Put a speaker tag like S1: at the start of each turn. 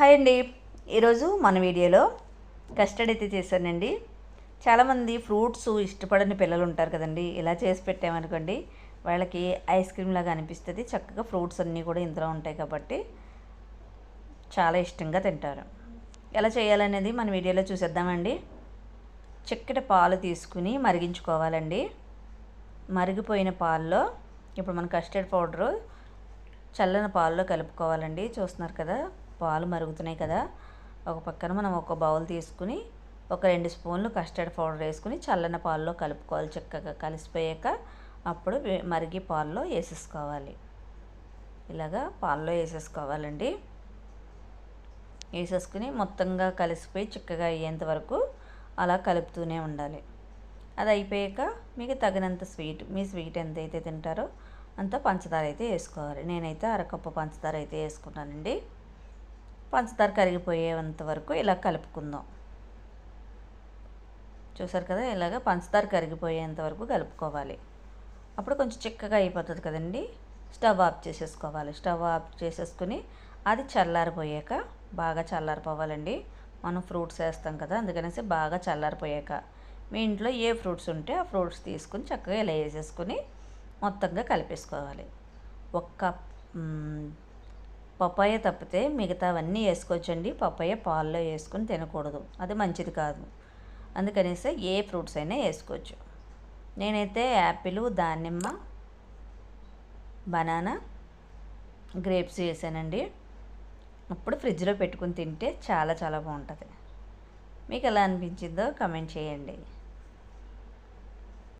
S1: Hi అండి. ఈరోజు మన వీడియోలో కస్టర్డ్ అయితే చేశానండి. చాలామంది ఫ్రూట్స్ ఇష్టపడని పిల్లలు ఉంటారు కదండి. ఇలా చేసి పెట్టామనుకోండి వాళ్ళకి ఐస్ క్రీమ్ లాగా అనిపిస్తుంది. చక్కగా ఫ్రూట్స్ అన్నీ కూడా ఇందులో ఉంటాయి కాబట్టి చాలా ఇష్టంగా తింటారు. ఎలా చేయాలనేది మన వీడియోలో చూసేద్దామండి. చిక్కటి పాలు తీసుకుని మరిగించుకోవాలండి. మరిగిపోయిన పాల్లో ఇప్పుడు మన కస్టర్డ్ పౌడరు చల్లని పాల్లో కలుపుకోవాలండి. చూస్తున్నారు కదా పాలు మరుగుతున్నాయి కదా. ఒక పక్కన మనం ఒక బౌల్ తీసుకుని ఒక రెండు స్పూన్లు కస్టర్డ్ పౌడర్ వేసుకుని చల్లని పాలలో కలుపుకోవాలి. చక్కగా కలిసిపోయాక అప్పుడు మరిగి పాల్లో వేసేసుకోవాలి. ఇలాగా పాలలో వేసేసుకోవాలండి. వేసేసుకుని మొత్తంగా కలిసిపోయి చిక్కగా అయ్యేంత వరకు అలా కలుపుతూనే ఉండాలి. అది అయిపోయాక మీకు తగినంత స్వీట్ మీ స్వీట్ ఎంత అయితే తింటారో అంత పంచదార అయితే వేసుకోవాలి. నేనైతే అరకప్పు పంచదార అయితే వేసుకున్నానండి. పంచదార కరిగిపోయేంత వరకు ఇలా కలుపుకుందాం. చూసారు కదా ఇలాగ పంచదార కరిగిపోయేంత వరకు కలుపుకోవాలి. అప్పుడు కొంచెం చిక్కగా అయిపోతుంది కదండి. స్టవ్ ఆఫ్ చేసేసుకోవాలి. స్టవ్ ఆఫ్ చేసేసుకుని అది చల్లారిపోయాక బాగా చల్లారిపోవాలండి. మనం ఫ్రూట్స్ వేస్తాం కదా అందుకనేసి బాగా చల్లారిపోయాక. మీ ఇంట్లో ఏ ఫ్రూట్స్ ఉంటే ఆ ఫ్రూట్స్ తీసుకుని చక్కగా ఇలా వేసేసుకుని మొత్తంగా కలిపేసుకోవాలి. ఒక్క మ్, పపాయ తప్పితే మిగతావన్నీ వేసుకోవచ్చండి. పపాయ పాల్లో వేసుకొని తినకూడదు. అది మంచిది కాదు. అందుకనేసి ఏ ఫ్రూట్స్ అయినా వేసుకోవచ్చు. నేనైతే యాపిల్ దానిమ్మ బనానా గ్రేప్స్ వేసానండి. అప్పుడు ఫ్రిడ్జ్లో పెట్టుకుని తింటే చాలా చాలా బాగుంటుంది. మీకు ఎలా అనిపించిందో కమెంట్ చేయండి.